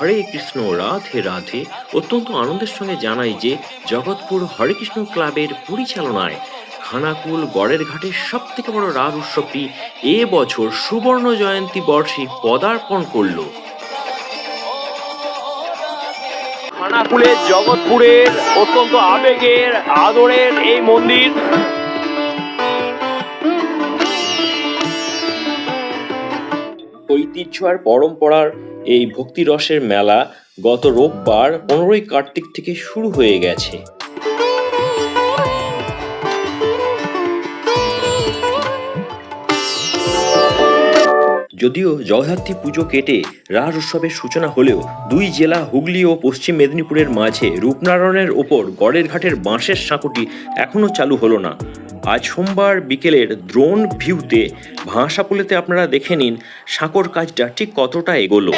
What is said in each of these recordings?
হরে কৃষ্ণ, রাধে রাধে। অত্যন্ত আনন্দের সঙ্গে জানাই যে, জগৎপুর হরে কৃষ্ণ ক্লাবের পরিচালনায় খানাকুল গড়ের ঘাটের সব থেকে বড় রাস উৎসবটি এ বছর সুবর্ণ জয়ন্তী বর্ষে পদার্পণ করল। খানাকুলের জগৎপুরের অত্যন্ত আবেগের, আদরের এই মন্দির ঐতিহ্য আর পরম্পরার এই ভক্তি রসের মেলা গত রোববার পনেরোই কার্তিক থেকে শুরু হয়ে গেছে। যদিও জগদ্ধাত্রী পুজো কেটে রাস উৎসবের সূচনা হলেও দুই জেলা হুগলি ও পশ্চিম মেদিনীপুরের মাঝে রূপনারায়ণের ওপর গড়ের ঘাটের বাঁশের সাঁকুটি এখনও চালু হলো না। আজ সোমবার বিকেলের দ্রোণ ভিউতে ভাষাপুলেতে আপনারা দেখে নিন সাঁকোর কাজটা ঠিক কতটা এগোলো।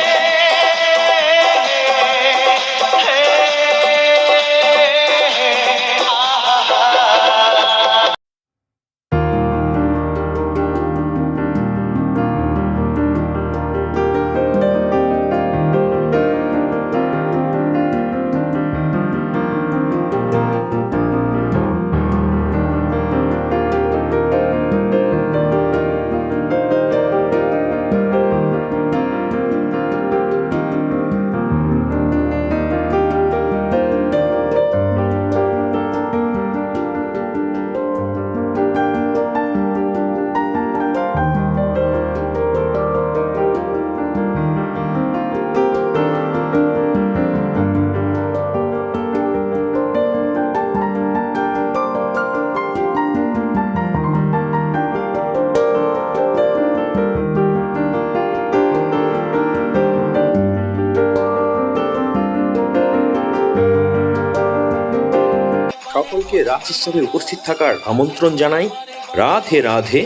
সকলকে রাজস্থানে উপস্থিত থাকার আমন্ত্রণ জানাই। রাধে রাধে।